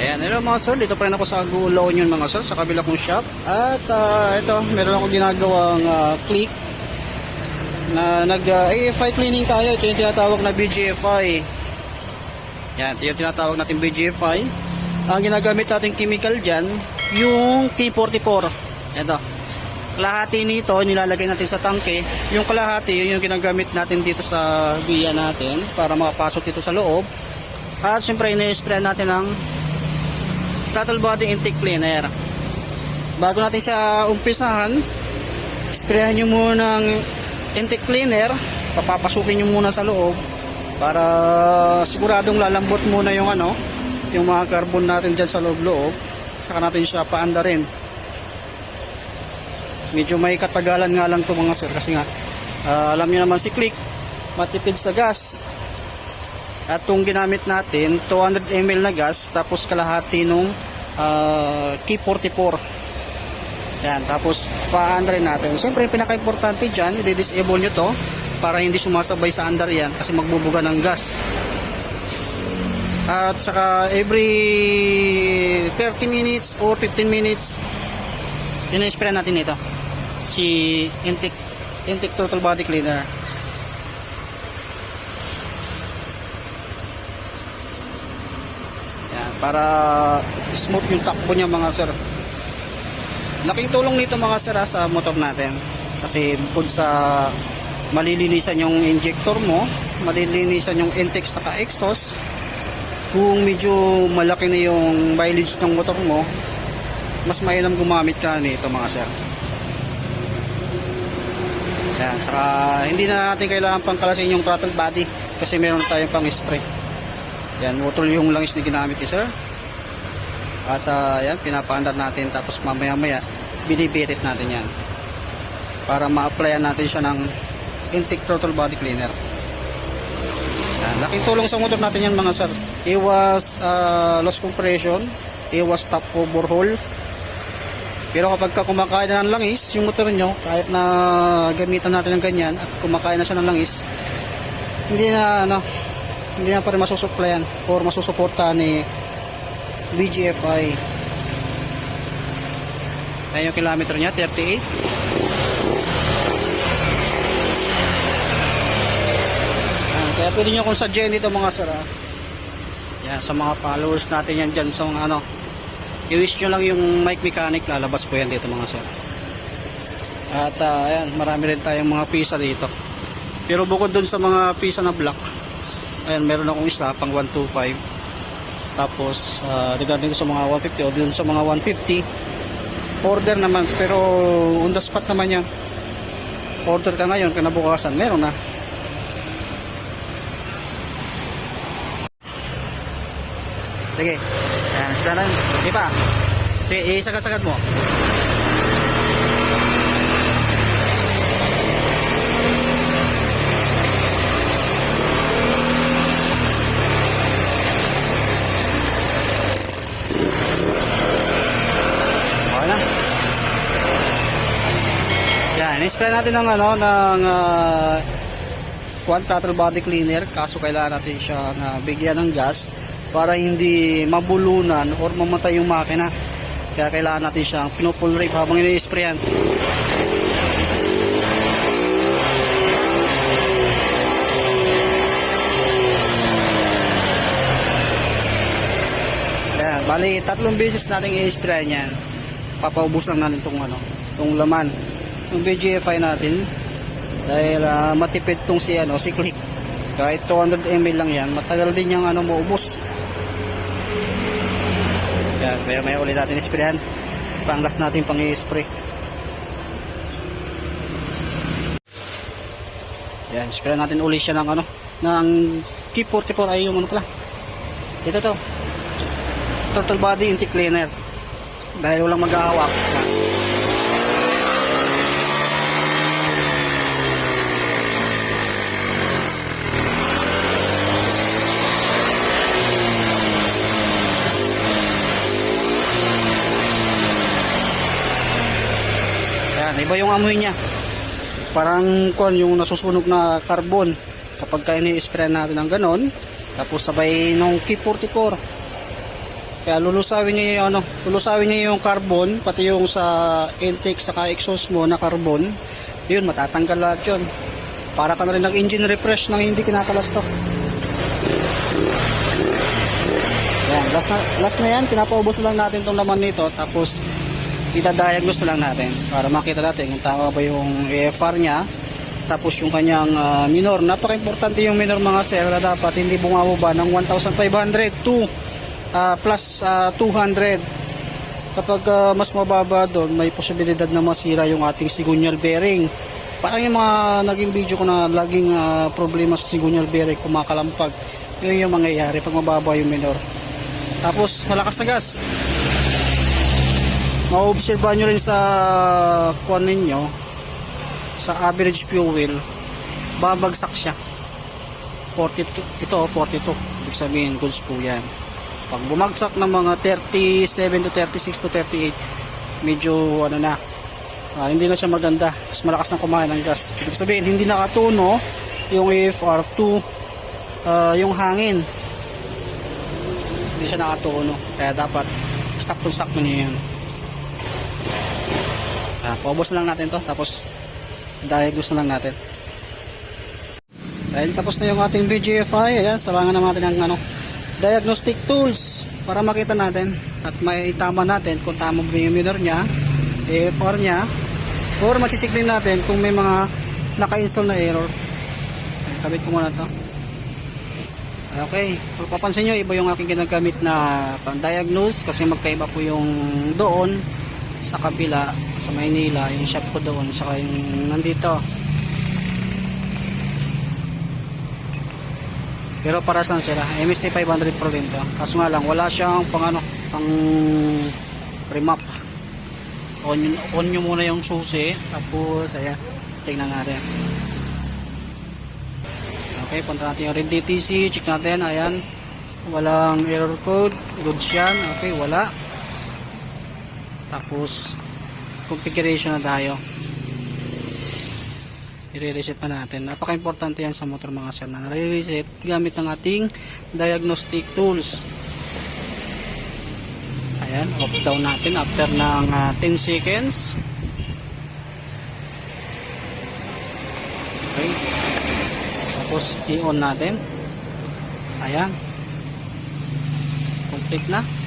Ayan, hello mga sir, dito pa rin ako sa Gulo Union mga sir, sa kabila kong shop. At ah, ito, meron akong ginagawang ah, click na nag ah, AFI cleaning tayo. Ito yung tinatawag na BGFI. Yan, ito yung tinatawag natin BGFI. Ang ginagamit natin chemical dyan, yung T44. Ito. Kalahati nito, nilalagay natin sa tangke. Yung kalahati, yun yung ginagamit natin dito sa via natin para makapasok dito sa loob. At syempre, ini-spray natin ng throttle body intake cleaner. Bago natin siya umpisahan, sprayan nyo muna ng intake cleaner, papapasukin nyo muna sa loob para siguradong lalambot muna yung ano, yung mga carbon natin dyan sa loob-loob, saka natin siya paanda rin. Medyo may katagalan nga lang to mga sir kasi nga ah, alam niyo naman si Click matipid sa gas at itong ginamit natin, 200 ml na gas, tapos kalahati nung uh, K44. Yan, tapos rin natin. Siyempre, pinaka-importante dyan, i-disable nyo to para hindi sumasabay sa under yan kasi magbubuga ng gas. At saka every 30 minutes or 15 minutes, ina-spray natin ito. Si intake, intake total body cleaner. Para smooth yung takbo niya mga sir. Laking tulong nito mga sir ha, sa motor natin. Kasi bukod sa malilinisan yung injector mo, malilinisan yung intake saka exhaust, kung medyo malaki na yung mileage ng motor mo, mas mainam gumamit ka nito mga sir. Yan, saka hindi na natin kailangan pang kalasin yung throttle body kasi meron tayong pang spray. Yan, utol yung langis na ginamit ni sir. At ah, yan, pinapaandar natin tapos mamaya maya binibirit natin yan. Para ma-applyan natin siya ng intake throttle body cleaner. Yan, laking tulong sa motor natin yan mga sir. Iwas ah, loss compression, iwas top overhaul. Pero kapag ka kumakain na ng langis, yung motor nyo, kahit na gamitan natin ng ganyan at kumakain na siya ng langis, hindi na ano, hindi na pa rin masusuplayan or masusuporta ni BGFI ayan yung kilometer niya 38 Ayan, kaya pwede nyo kung sadyain dito mga sir ah. yan, sa mga followers natin yan dyan sa mga ano i-wish nyo lang yung mic mechanic lalabas po yan dito mga sir. At ah, ayan marami rin tayong mga pisa dito. Pero bukod dun sa mga pisa na black Ayan, meron akong isa pang 125. Tapos, ah, regarding sa mga 150 o dun sa mga 150, order naman. Pero, on the spot naman yan. Order ka ngayon, kinabukasan, meron na. Sige. Ayan, sila na. Sige pa. Sige, isagad-sagad mo. Okay na. In-spray natin ng ano ng uh, one throttle body cleaner kaso kailangan natin siya na bigyan ng gas para hindi mabulunan or mamatay yung makina. Kaya kailangan natin siyang pinupull rate habang ini-sprayan. Ayan, bali tatlong beses natin i-spray yan. Papaubos lang natin tong ano, tong laman. Yung BGFI natin dahil ah, matipid tong si ano, si Click. Kahit 200 ml lang yan, matagal din yung ano maubos. Yan, kaya may ulit natin i-sprayan. Panglas natin pang i-spray. Yan, spray natin ulit siya ng ano, ng K44 ay yung ano pala. Ito to. Total body intake cleaner. Dahil walang maghahawak. Yung amoy niya. Parang kon yung nasusunog na carbon kapag ka ini-spray natin ng ganon. Tapos sabay nung K44. Kaya lulusawin niya yung ano, lulusawin niya yung carbon, pati yung sa intake saka exhaust mo na carbon. Yun, matatanggal lahat yun. Para ka na rin nag-engine refresh nang hindi kinakalastok. Yan, last na, last na yan, pinapaubos lang natin tong laman nito, tapos itadiagnose lang natin para makita natin kung tama ba yung AFR niya tapos yung kanyang ah, minor. Napaka-importante yung minor mga sir na dapat hindi bumababa ng 1,500 to ah, plus ah, 200 kapag ah, mas mababa doon may posibilidad na masira yung ating sigunyal bearing. Parang yung mga naging video ko na laging ah, problema sa sigunyal bearing kumakalampag yun yung mangyayari pag mababa yung minor. Tapos malakas na gas maobserbahan nyo rin sa kuan ninyo sa average fuel babagsak siya. 42 ito 42 ibig sabihin goods po yan. Pag bumagsak ng mga 37 to 36 to 38 medyo ano na ah, hindi na siya maganda. Mas malakas na kumain ng gas. Ibig sabihin hindi nakatuno yung AFR2 ah, yung hangin. Hindi siya nakatuno. Kaya dapat sakto-sakto niya yun Ah, paubos na lang natin to tapos diagnose na lang natin. Dahil tapos na yung ating BGFI, ayan, salangan naman natin ang ano, diagnostic tools para makita natin at may tama natin kung tama ba yung minor niya, AFR niya, or machicheck din natin kung may mga naka-install na error. Ayan, kabit ko muna to. Okay, so papansin nyo, iba yung aking ginagamit na pang-diagnose kasi magkaiba po yung doon sa kabila sa Maynila yung shop ko doon saka yung nandito. Pero para saan sila MST 500 Pro din to. Kaso nga lang wala siyang pang ano pang remap. On, on nyo muna yung susi tapos ayan tingnan natin. Okay punta natin yung red DTC check natin ayan. Walang error code goods yan okay wala tapos configuration na tayo. I-reset na natin. Napaka-importante yan sa motor mga sir na nare-reset gamit ng ating diagnostic tools. Ayan off down natin after ng ah, 10 seconds. Okay. Tapos i-on natin. Ayan. Complete na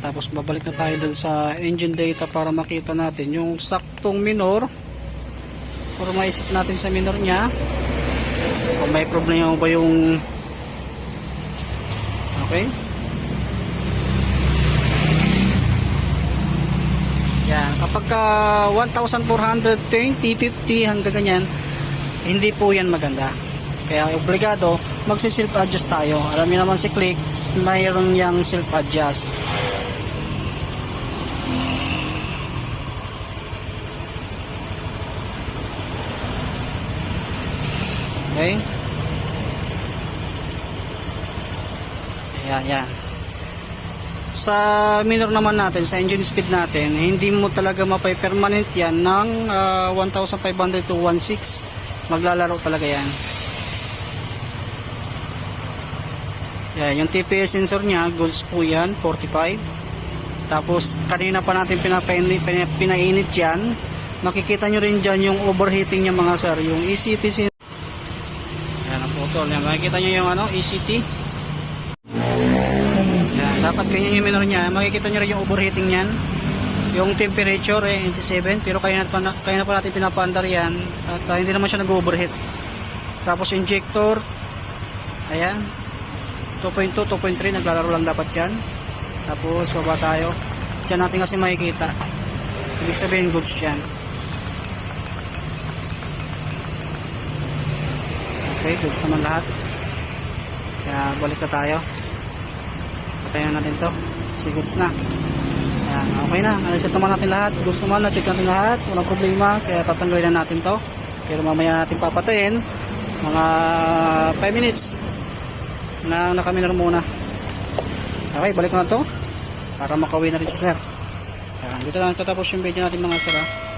tapos babalik na tayo dun sa engine data para makita natin yung saktong minor. Para maisip natin sa minor niya. Kung may problema ba yung okay. Yan. Kapag ka 1,420 50 hanggang ganyan hindi po yan maganda. Kaya obligado magsi self adjust tayo. Alam niyo naman si click mayroon yang self adjust Okay? Ayan, yan. Sa minor naman natin, sa engine speed natin, hindi mo talaga mapay-permanent yan ng ah, 1,500 to 1,600. Maglalaro talaga yan. Yan, yung TPS sensor niya, goods po yan, 45. Tapos, kanina pa natin pinapainit, pina- pinainit yan. Makikita nyo rin dyan yung overheating niya mga sir. Yung ECT sensor. Photo. Yan, makikita nyo yung ano, ECT. Yan, dapat ganyan yung minor niya. Makikita nyo rin yung overheating niyan. Yung temperature eh, 87. Pero kaya na, kaya na pa natin pinapandar yan. At ah, hindi naman siya nag-overheat. Tapos injector. Ayan. 2.2, 2.3. Naglalaro lang dapat yan. Tapos baba tayo. Diyan natin kasi makikita. Ibig sabihin goods yan. Okay, goods naman lahat. Kaya balik na tayo. Patayin natin to. Si goods na. Ayan, okay na. Alisit naman natin lahat. Goods naman, na-check natin lahat. Walang problema. Kaya tatanggalin na natin to. Pero mamaya natin papatayin. Mga 5 minutes na nakaminar muna. Okay, balik na to. Para makauwi na rin si sir. Ayan, dito lang tatapos yung video natin mga sir. ah.